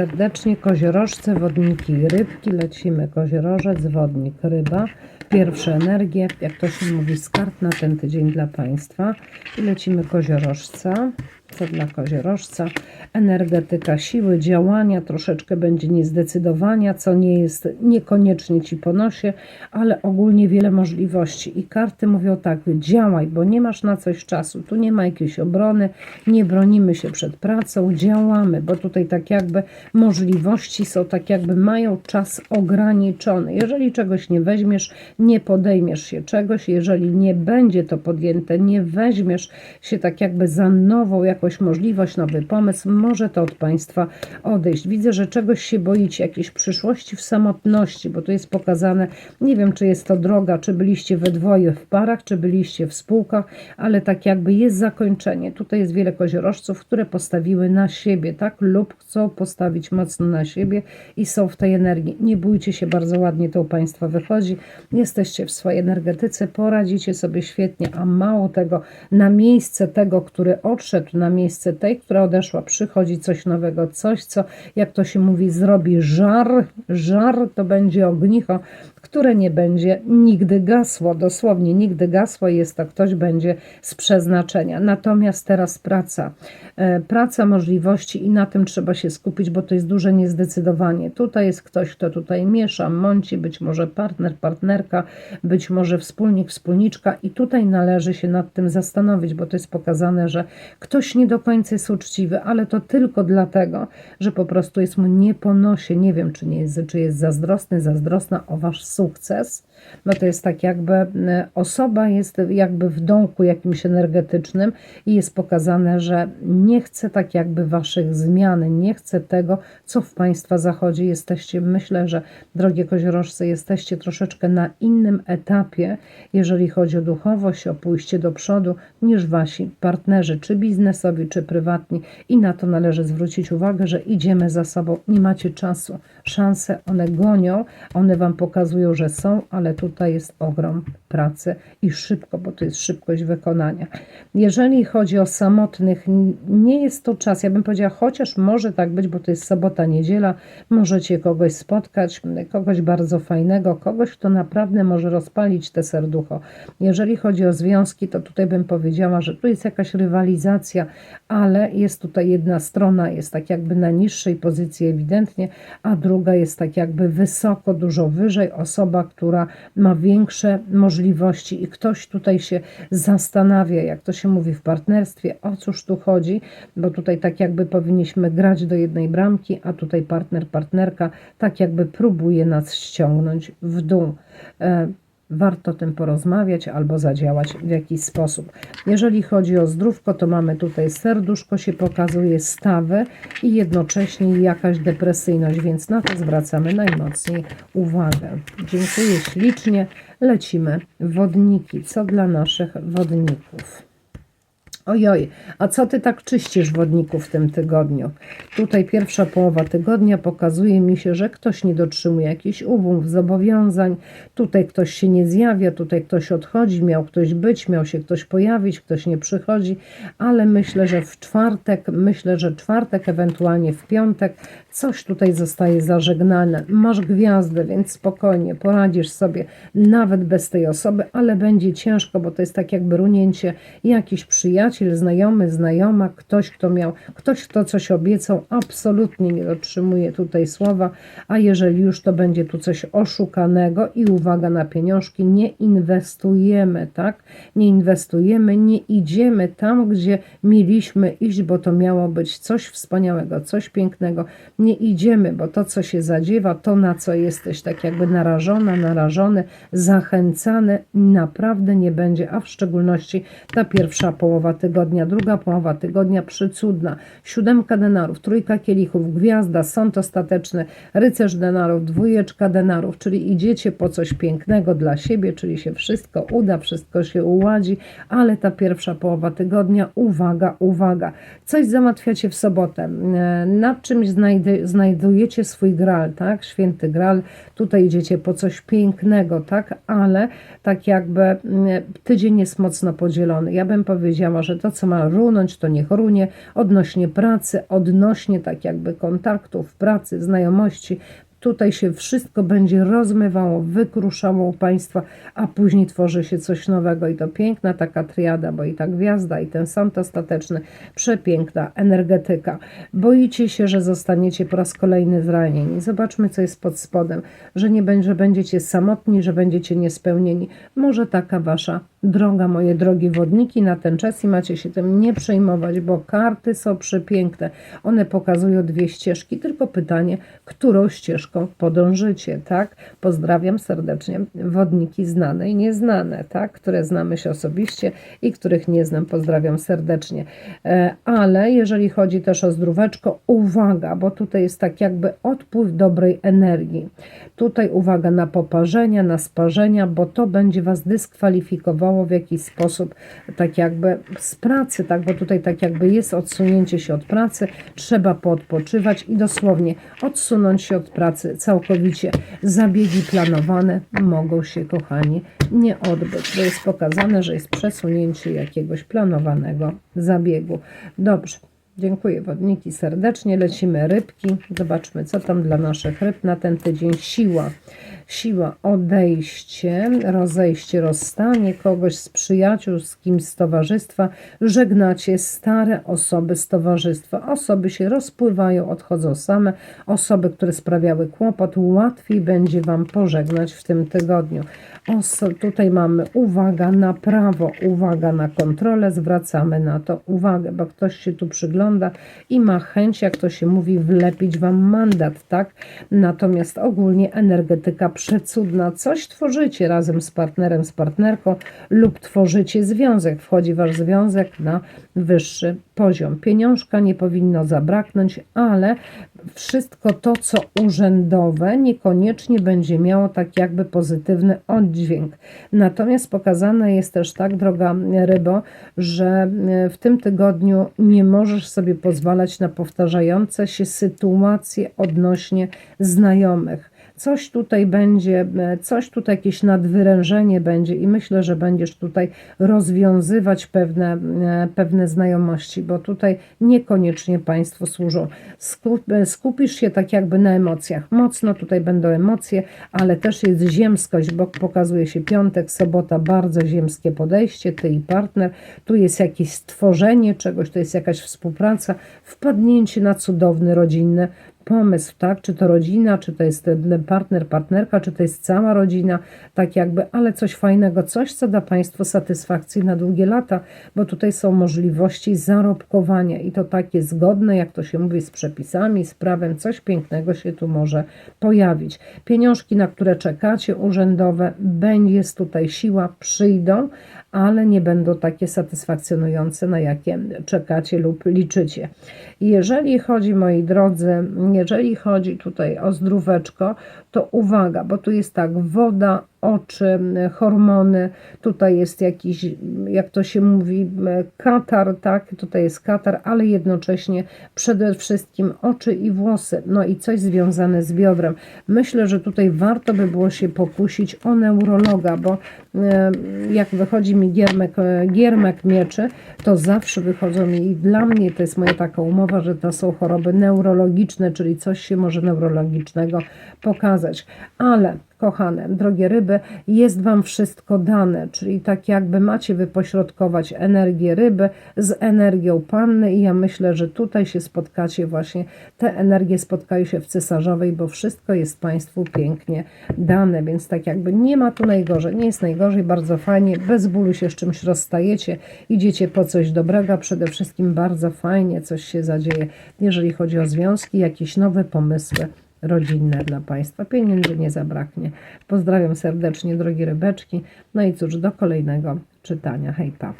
serdecznie. Koziorożce, wodniki rybki. Lecimy koziorożec, wodnik, ryba. Pierwsze energie, jak to się mówi, z kart na ten tydzień dla Państwa. I lecimy koziorożca. Co dla koziorożca? Energetyka siły, działania, troszeczkę będzie niezdecydowania, co nie jest niekoniecznie Ci ponosie, ale ogólnie wiele możliwości. I karty mówią tak, działaj, bo nie masz na coś czasu. Tu nie ma jakiejś obrony, nie bronimy się przed pracą, działamy, bo tutaj tak jakby możliwości są tak jakby mają czas ograniczony. Jeżeli czegoś nie weźmiesz, nie podejmiesz się czegoś, jeżeli nie będzie to podjęte, nie weźmiesz się tak jakby za nową jakąś możliwość, nowy pomysł, może to od Państwa odejść. Widzę, że czegoś się boicie, jakiejś przyszłości w samotności, bo tu jest pokazane, nie wiem, czy jest to droga, czy byliście we dwoje w parach, czy byliście w spółkach, ale tak jakby jest zakończenie. Tutaj jest wiele koziorożców, które postawiły na siebie, tak, lub chcą postawić mocno na siebie i są w tej energii. Nie bójcie się, bardzo ładnie to u Państwa wychodzi. Jesteście w swojej energetyce, poradzicie sobie świetnie, a mało tego, na miejsce tego, który odszedł, na miejsce tej, która odeszła, przychodzi coś nowego, coś, co, jak to się mówi, zrobi żar. Żar to będzie ognicho, które nie będzie nigdy gasło, dosłownie nigdy gasło jest to ktoś będzie z przeznaczenia. Natomiast teraz praca, e, praca możliwości i na tym trzeba się skupić, bo to jest duże niezdecydowanie. Tutaj jest ktoś, kto tutaj miesza, mąci, być może partner, partnerka, być może wspólnik, wspólniczka i tutaj należy się nad tym zastanowić, bo to jest pokazane, że ktoś nie do końca jest uczciwy, ale to tylko dlatego, że po prostu jest mu nie nie wiem, czy nie jest, czy jest zazdrosny, zazdrosna o wasz no to jest tak jakby e, osoba jest jakby w domku jakimś energetycznym i jest pokazane, że nie chce tak jakby waszych zmian, nie chce tego, co w Państwa zachodzi. Jesteście, myślę, że drogie koziorożce, jesteście troszeczkę na innym etapie, jeżeli chodzi o duchowość, o pójście do przodu, niż wasi partnerzy, czy biznesowi, czy prywatni. I na to należy zwrócić uwagę, że idziemy za sobą, nie macie czasu, szanse one gonią, one Wam pokazują, że są, ale tutaj jest ogrom pracy i szybko, bo to jest szybkość wykonania. Jeżeli chodzi o samotnych, nie jest to czas, ja bym powiedziała, chociaż może tak być, bo to jest sobota, niedziela, możecie kogoś spotkać, kogoś bardzo fajnego, kogoś, kto naprawdę może rozpalić te serducho. Jeżeli chodzi o związki, to tutaj bym powiedziała, że tu jest jakaś rywalizacja, ale jest tutaj jedna strona, jest tak jakby na niższej pozycji ewidentnie, a druga jest tak jakby wysoko, dużo wyżej, osoba, która ma większe możliwości i ktoś tutaj się zastanawia, jak to się mówi w partnerstwie, o cóż tu chodzi, bo tutaj tak jakby powinniśmy grać do jednej bramki, a tutaj partner, partnerka tak jakby próbuje nas ściągnąć w dół. Warto o tym porozmawiać albo zadziałać w jakiś sposób. Jeżeli chodzi o zdrówko, to mamy tutaj serduszko się pokazuje, stawy i jednocześnie jakaś depresyjność, więc na to zwracamy najmocniej uwagę. Dziękuję ślicznie. Lecimy wodniki. Co dla naszych wodników? Ojoj, a co ty tak czyścisz wodników w tym tygodniu? Tutaj pierwsza połowa tygodnia pokazuje mi się, że ktoś nie dotrzymuje jakichś umów, zobowiązań. Tutaj ktoś się nie zjawia, tutaj ktoś odchodzi, miał ktoś być, miał się ktoś pojawić, ktoś nie przychodzi, ale myślę, że w czwartek, myślę, że czwartek, ewentualnie w piątek, coś tutaj zostaje zażegnane. Masz gwiazdę, więc spokojnie poradzisz sobie nawet bez tej osoby, ale będzie ciężko, bo to jest tak jakby runięcie jakiś przyjaciel, znajomy, znajoma, ktoś, kto miał, ktoś, kto coś obiecał, absolutnie nie dotrzymuje tutaj słowa, a jeżeli już to będzie tu coś oszukanego i uwaga na pieniążki, nie inwestujemy, tak? Nie inwestujemy, nie idziemy tam, gdzie mieliśmy iść, bo to miało być coś wspaniałego, coś pięknego. Nie idziemy, bo to, co się zadziewa, to na co jesteś tak jakby narażona, narażony, zachęcany, naprawdę nie będzie, a w szczególności ta pierwsza połowa tygodnia, druga połowa tygodnia przycudna. Siódemka denarów, trójka kielichów, gwiazda, sąd ostateczny, rycerz denarów, dwójeczka denarów, czyli idziecie po coś pięknego dla siebie, czyli się wszystko uda, wszystko się uładzi, ale ta pierwsza połowa tygodnia, uwaga, uwaga, coś załatwiacie w sobotę, e, nad czymś znajdy, znajdujecie swój gral, tak, święty gral, tutaj idziecie po coś pięknego, tak, ale tak jakby mm, tydzień jest mocno podzielony. Ja bym powiedziała, że to, co ma runąć, to niech runie. Odnośnie pracy, odnośnie tak jakby kontaktów, pracy, znajomości, Tutaj się wszystko będzie rozmywało, wykruszało u Państwa, a później tworzy się coś nowego i to piękna taka triada, bo i ta gwiazda, i ten sąd ostateczny, przepiękna energetyka. Boicie się, że zostaniecie po raz kolejny zranieni. Zobaczmy, co jest pod spodem, że nie będzie, że będziecie samotni, że będziecie niespełnieni. Może taka Wasza droga, moje drogie wodniki, na ten czas i macie się tym nie przejmować, bo karty są przepiękne. One pokazują dwie ścieżki, tylko pytanie, którą ścieżką podążycie, tak? Pozdrawiam serdecznie wodniki znane i nieznane, tak? Które znamy się osobiście i których nie znam, pozdrawiam serdecznie. E, Ale jeżeli chodzi też o zdróweczko, uwaga, bo tutaj jest tak jakby odpływ dobrej energii. Tutaj uwaga na poparzenia, na sparzenia, bo to będzie Was dyskwalifikowało w jakiś sposób, tak jakby z pracy, tak, bo tutaj tak jakby jest odsunięcie się od pracy, trzeba poodpoczywać i dosłownie odsunąć się od pracy całkowicie. Zabiegi planowane mogą się, kochani, nie odbyć, bo jest pokazane, że jest przesunięcie jakiegoś planowanego zabiegu. Dobrze. Dziękuję wodniki serdecznie. Lecimy rybki. Zobaczmy, co tam dla naszych ryb na ten tydzień. Siła. Siła, odejście, rozejście, rozstanie kogoś z przyjaciół, z kimś z towarzystwa. Żegnacie stare osoby z towarzystwa. Osoby się rozpływają, odchodzą same. Osoby, które sprawiały kłopot, łatwiej będzie Wam pożegnać w tym tygodniu. Oso tutaj mamy uwaga na prawo, uwaga na kontrolę, zwracamy na to uwagę, bo ktoś się tu przygląda i ma chęć, jak to się mówi, wlepić Wam mandat, tak? Natomiast ogólnie energetyka przecudna, coś tworzycie razem z partnerem, z partnerką lub tworzycie związek, wchodzi Wasz związek na wyższy poziom. Pieniążka nie powinno zabraknąć, ale wszystko to, co urzędowe, niekoniecznie będzie miało tak jakby pozytywny oddźwięk. Natomiast pokazane jest też tak, droga rybo, że w tym tygodniu nie możesz sobie pozwalać na powtarzające się sytuacje odnośnie znajomych coś tutaj będzie, coś tutaj jakieś nadwyrężenie będzie i myślę, że będziesz tutaj rozwiązywać pewne, pewne znajomości, bo tutaj niekoniecznie Państwo służą. Skupisz się tak jakby na emocjach. Mocno tutaj będą emocje, ale też jest ziemskość, bo pokazuje się piątek, sobota, bardzo ziemskie podejście, Ty i partner. Tu jest jakieś stworzenie czegoś, to jest jakaś współpraca, wpadnięcie na cudowny rodzinny pomysł, tak? Czy to rodzina, czy to jest partner, partnerka, czy to jest cała rodzina, tak jakby, ale coś fajnego, coś, co da Państwu satysfakcję na długie lata, bo tutaj są możliwości zarobkowania i to takie zgodne, jak to się mówi, z przepisami, z prawem, coś pięknego się tu może pojawić. Pieniążki, na które czekacie, urzędowe, będzie tutaj siła, przyjdą, ale nie będą takie satysfakcjonujące, na jakie czekacie lub liczycie. Jeżeli chodzi, moi drodzy, jeżeli chodzi tutaj o zdróweczko, to uwaga, bo tu jest tak, woda, oczy, hormony, tutaj jest jakiś, jak to się mówi, katar, tak, tutaj jest katar, ale jednocześnie przede wszystkim oczy i włosy, no i coś związane z biodrem. Myślę, że tutaj warto by było się pokusić o neurologa, bo jak wychodzi mi giermek, giermek mieczy, to zawsze wychodzą mi i dla mnie to jest moja taka umowa, że to są choroby neurologiczne, czyli coś się może neurologicznego pokazać, ale kochane, drogie ryby, jest Wam wszystko dane, czyli tak jakby macie wypośrodkować energię ryby z energią panny i ja myślę, że tutaj się spotkacie właśnie, te energie spotkają się w cesarzowej, bo wszystko jest Państwu pięknie dane, więc tak jakby nie ma tu najgorzej, nie jest najgorzej, bardzo fajnie, bez bólu się z czymś rozstajecie, idziecie po coś dobrego, przede wszystkim bardzo fajnie coś się zadzieje, jeżeli chodzi o związki, jakieś nowe pomysły, rodzinne dla Państwa. Pieniędzy nie zabraknie. Pozdrawiam serdecznie, drogie rybeczki. No i cóż, do kolejnego czytania. Hej, pa.